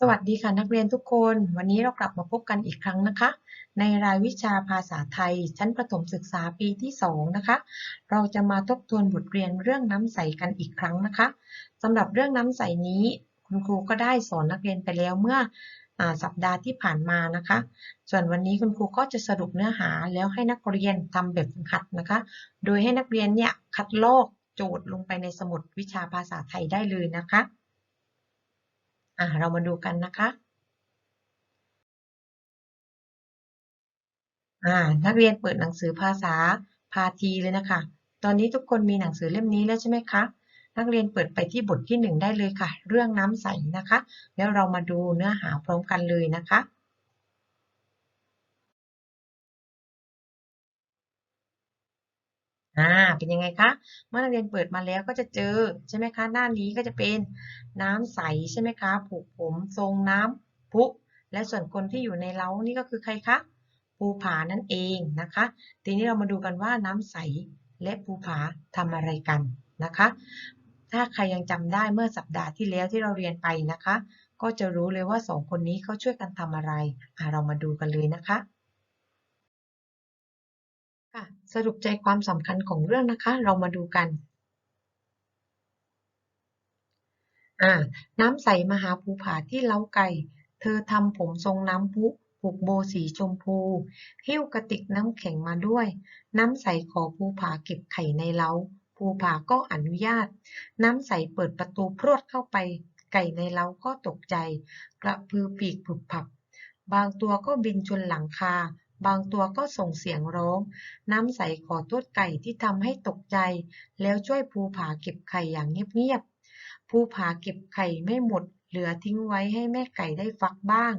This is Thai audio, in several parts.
สวัสดีค่ะนักเรียนทุกคน วันนี้เรากลับมาพบกันอีกครั้งนะคะ ในรายวิชาภาษาไทย ชั้นประถมศึกษาปีที่ 2 นะคะ เราจะมาทบทวนบทเรียนเรื่องน้ำใสกันอีกครั้งนะคะสำหรับเรื่องน้ำใสนี้ คุณครูก็ได้สอนนักเรียนไปแล้วเมื่ออสัปดาห์ที่ผ่านมานะคะ ส่วนวันนี้คุณครูก็จะสรุปเนื้อหาแล้วให้นักเรียนทำแบบฝึกหัดนะคะ โดยให้นักเรียนเนี่ยคัดลอกโจทย์ลงไปในสมุดวิชาภาษาไทยได้เลยนะคะ อะเรามาดูกันนะคะอ่านักเรียนเปิดหนังสือภาษาพาทีเลยนะคะ ตอนนี้ทุกคนมีหนังสือเล่มนี้แล้วใช่ไหมคะ นักเรียนเปิดไปที่บทที่หนึ่งได้เลยค่ะ เรื่องน้ำใสนะคะ แล้วเรามาดูเนื้อหาพร้อมกันเลยนะคะ อ่า เป็นยังไงคะ เมื่อนักเรียนเปิดมาแล้วก็จะเจอใช่ไหมคะ หน้านี้ก็จะเป็นน้ำใสใช่ไหมคะผูกผมทรงน้ำพุและส่วนคนที่อยู่ในเล้านี่ก็คือใครคะภูผานั่นเองนะคะ ทีนี้เรามาดูกันว่าน้ำใสและภูผาทำอะไรกันนะคะ ถ้าใครยังจำได้เมื่อสัปดาห์ที่แล้วที่เราเรียนไปนะคะ ก็จะรู้เลยว่าสองคนนี้เขาช่วยกันทำอะไรอ่าเรามาดูกันเลยนะคะ ค่ะสรุปใจความสำคัญของเรื่องนะคะ เรามาดูกันน้ำใสมหาภูผาที่เล้าไก่ เธอทำผมทรงน้ำพุผูกโบสีชมพู หิ้วกระติกน้ำแข็งมาด้วย น้ำใสขอภูผาเก็บไข่ในเล้า ภูผาก็อนุญาต น้ำใสเปิดประตูพรวดเข้าไป ไก่ในเล้าก็ตกใจ กระพือปีกผุบผับ บางตัวก็บินชนหลังคา บางตัวก็ส่งเสียงร้อง น้ำใสขอโทษไก่ที่ทำให้ตกใจ แล้วช่วยภูผาเก็บไข่อย่างเงียบๆ ภูผาเก็บไข่ไม่หมด เหลือทิ้งไว้ให้แม่ไก่ได้ฟักบ้าง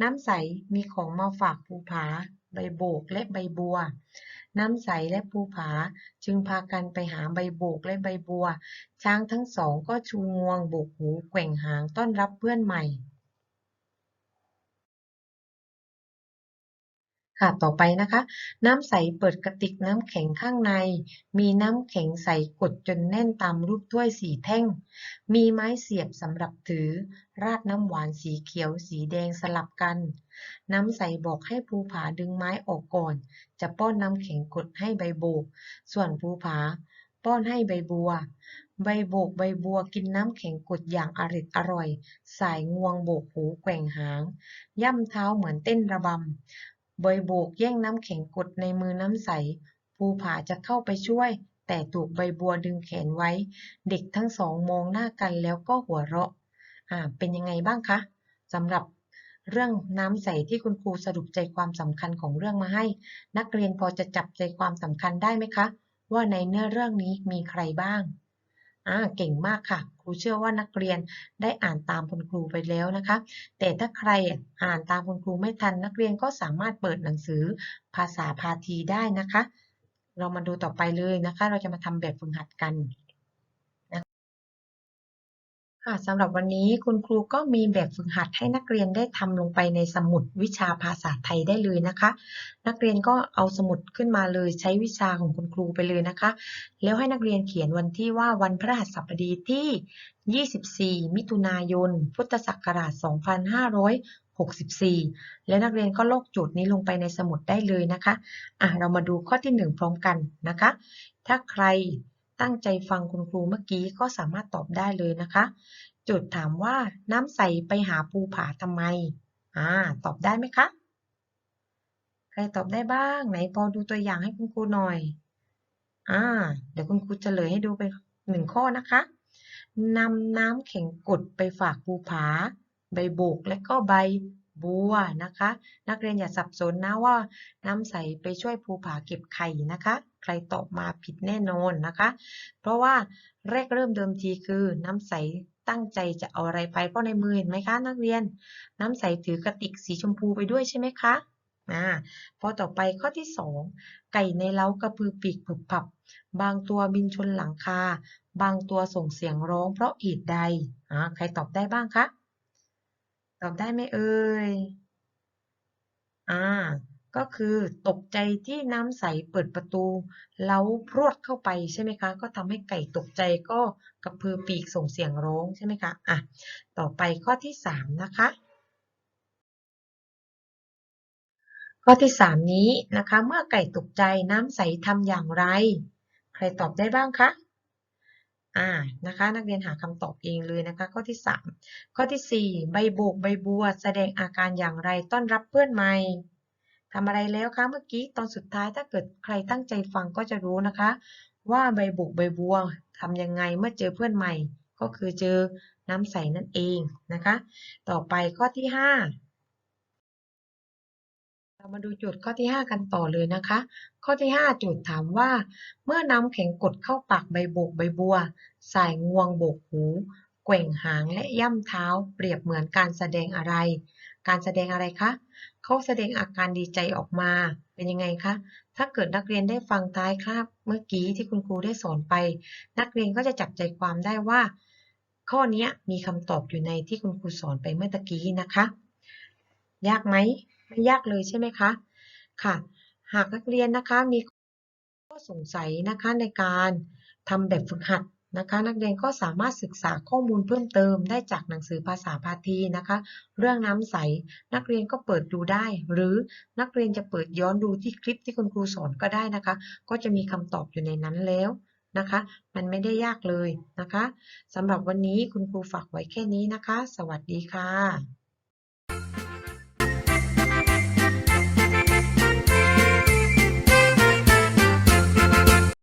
น้ำใสมีของมาฝากภูผา ใบโบกและใบบัว น้ำใสและภูผาจึงพากันไปหาใบโบกและใบบัว ช้างทั้งสองก็ชูงวงโบกหูแกว่งหางต้อนรับเพื่อนใหม่ ค่ะ ต่อไปนะคะ น้ำใสเปิดกระติกน้ำแข็งข้างใน มีน้ำแข็งใสกดจนแน่นตามรูปถ้วยสีแท่ง มีไม้เสียบสำหรับถือ ราดน้ำหวานสีเขียวสีแดงสลับกัน น้ำใสบอกให้ภูผาดึงไม้ออกก่อน จะป้อนน้ำแข็งกดให้ใบโบก ส่วนภูผา ป้อนให้ใบบัว ใบโบกใบบัวกินน้ำแข็งกดอย่างอริดอร่อย สายงวงโบกหูแกว่งหาง ย่ำเท้าเหมือนเต้นระบำ ใบโบกแย่งน้ำแข็งกดในมือน้ำใส ภูผาจะเข้าไปช่วย แต่ถูกใบบัวดึงแขนไว้ เด็กทั้งสองมองหน้ากันแล้วก็หัวเราะ อ่า เป็นยังไงบ้างคะสำหรับเรื่องน้ำใสที่คุณครูสรุปใจความสำคัญของเรื่องมาให้ นักเรียนพอจะจับใจความสำคัญได้ไหมคะ ว่าในเนื้อเรื่องนี้มีใครบ้าง อ่าเก่งมากค่ะ ครูเชื่อว่านักเรียนได้อ่านตามคุณครูไปแล้วนะคะ แต่ถ้าใครอ่านตามคุณครูไม่ทัน นักเรียนก็สามารถเปิดหนังสือภาษาพาทีได้นะคะ เรามาดูต่อไปเลยนะคะ เราจะมาทำแบบฝึกหัดกัน ค่ะสำหรับวันนี้คุณครูก็มีแบบฝึกหัดให้นักเรียนได้ทำลงไปในสมุดวิชาภาษาไทยได้เลยนะคะ นักเรียนก็เอาสมุดขึ้นมาเลยใช้วิชาของคุณครูไปเลยนะคะ แล้วให้นักเรียนเขียนวันที่ว่าวันพฤหัสบดีที่ 24 มิถุนายน พุทธศักราช 2564 และนักเรียนก็ลกจทย์นี้ลงไปในสมุดได้เลยนะคะอะเรามาดูข้อที่ 1 พร้อมกันนะคะ ถ้าใคร ตั้งใจฟังคุณครูเมื่อกี้ก็สามารถตอบได้เลยนะคะ โจทย์ถามว่าน้ำใสไปหาภูผาทำไม อ่า ตอบได้ไหมคะ ใครตอบได้บ้าง ไหนพอดูตัวอย่างให้คุณครูหน่อย อ่า เดี๋ยวคุณครูเฉลยให้ดูเป็นหนึ่งข้อนะคะนำน้ำแข็งกดไปฝากภูผา ใบโบกและก็ใบ บัวนะคะ นักเรียนอย่าสับสนนะว่า น้ำใสไปช่วยภูผาเก็บไข่นะคะ ใครตอบมาผิดแน่นอนนะคะ เพราะว่าแรกเริ่มเดิมทีคือน้ำใสตั้งใจจะเอาอะไรไปเพราะในมือเห็นไหมคะนักเรียน น้ำใสถือกระติกสีชมพูไปด้วยใช่ไหมคะอ่าพอต่อไปข้อที่สองไก่ในเล้ากระพือปีกผึบผับ บางตัวบินชนหลังคา บางตัวส่งเสียงร้องเพราะเหตุใดอ่าใครตอบได้บ้างคะ ตอบได้ไหมเอ่ย อ่า ก็คือตกใจที่น้ำใสเปิดประตูแล้วพรวดเข้าไปใช่ไหมคะ ก็ทำให้ไก่ตกใจก็กระพือปีกส่งเสียงร้องใช่ไหมคะ อะ ต่อไปข้อที่สามนะคะ ข้อที่สามนี้นะคะ เมื่อไก่ตกใจน้ำใสทำอย่างไร ใครตอบได้บ้างคะ อ่านะคะนักเรียนหาคำตอบเองเลยนะคะ ข้อที่สามข้อที่สี่ใบโบกใบบัว แสดงอาการอย่างไรต้อนรับเพื่อนใหม่ทำอะไรแล้วคะเมื่อกี้ตอนสุดท้ายถ้าเกิดใครตั้งใจฟังก็จะรู้นะคะ ว่าใบโบกใบบัวทำยังไงเมื่อเจอเพื่อนใหม่ ก็คือเจอน้ำใสนั่นเองนะคะ ต่อไปข้อที่ห้า เรามาดูโจทย์ข้อที่ 5 กันต่อเลยนะคะ ข้อที่ 5 โจทย์ถามว่า เมื่อน้ำแข็งกดเข้าปากใบโบกใบบัว สายงวงโบกหู แกว่งหางและย่ำเท้า เปรียบเหมือนการแสดงอะไร การแสดงอะไรคะเขาแสดงอาการดีใจออกมา เป็นยังไงคะ ถ้าเกิดนักเรียนได้ฟังท้ายคาบเมื่อกี้ที่คุณครูได้สอนไป นักเรียนก็จะจับใจความได้ว่า ข้อนี้มีคำตอบอยู่ในที่คุณครูสอนไปเมื่อตะกี้นะคะ ยากไหม ไม่ยากเลยใช่ไหมคะค่ะ หากนักเรียนนะคะมีข้อสงสัยนะคะในการทำแบบฝึกหัดนะคะนักเรียนก็สามารถศึกษาข้อมูลเพิ่มเติมได้จากหนังสือภาษาพาทีนะคะ เรื่องน้ำใส นักเรียนก็เปิดดูได้ หรือนักเรียนจะเปิดย้อนดูที่คลิปที่คุณครูสอนก็ได้นะคะ ก็จะมีคำตอบอยู่ในนั้นแล้วนะคะ มันไม่ได้ยากเลยนะคะสำหรับวันนี้คุณครูฝากไว้แค่นี้นะคะ สวัสดีค่ะ